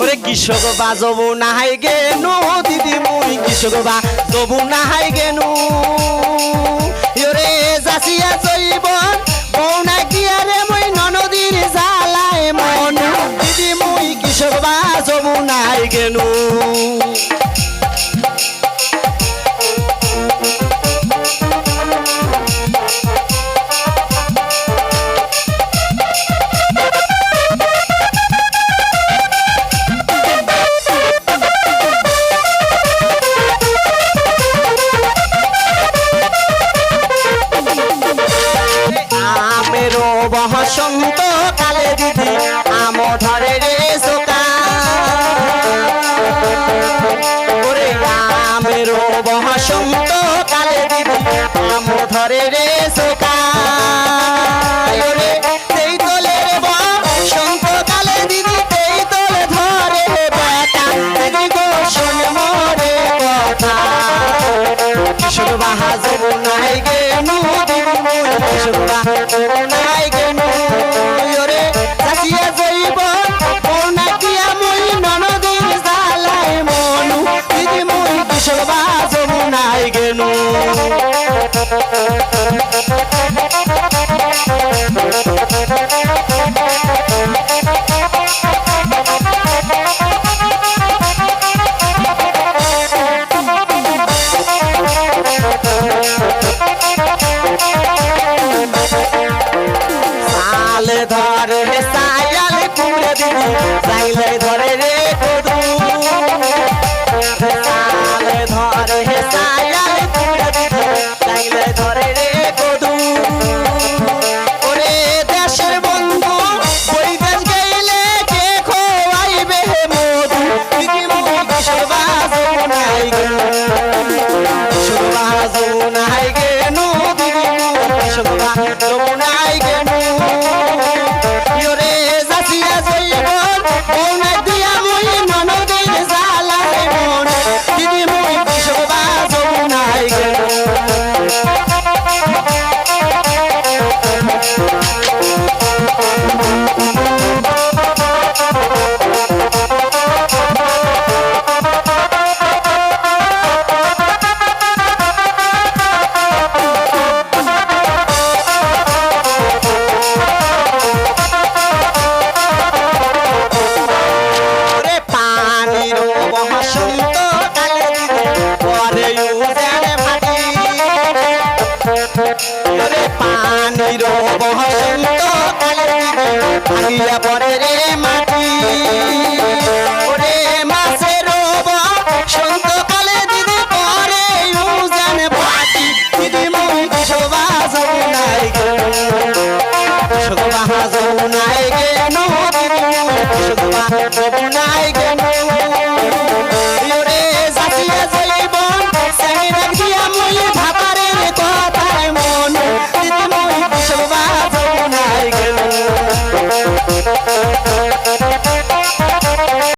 ওরে কৃষক বা বাজবু নাহাই গেনু দিদি মুই কৃষক বা বাজবু নাহাই গেনু। আমেরো বসন্ত কালে দিদি আম ধরে রে সোকা ওরে আমেরো বসন্ত কালে দিদি আম ধরে রে সোকা ওরে তেই তোলে রে বসন্ত কালে কিশোর বাহাজব নাই ধরে সাইলে দিদি পরে রে মাটি। ওরে মাছের বসন্ত দিদি পরে উজান ফাটি দিদি মুই শোভা গে। শোভা যাব নাই গে নো দিদি মুই শোভা যাব নাই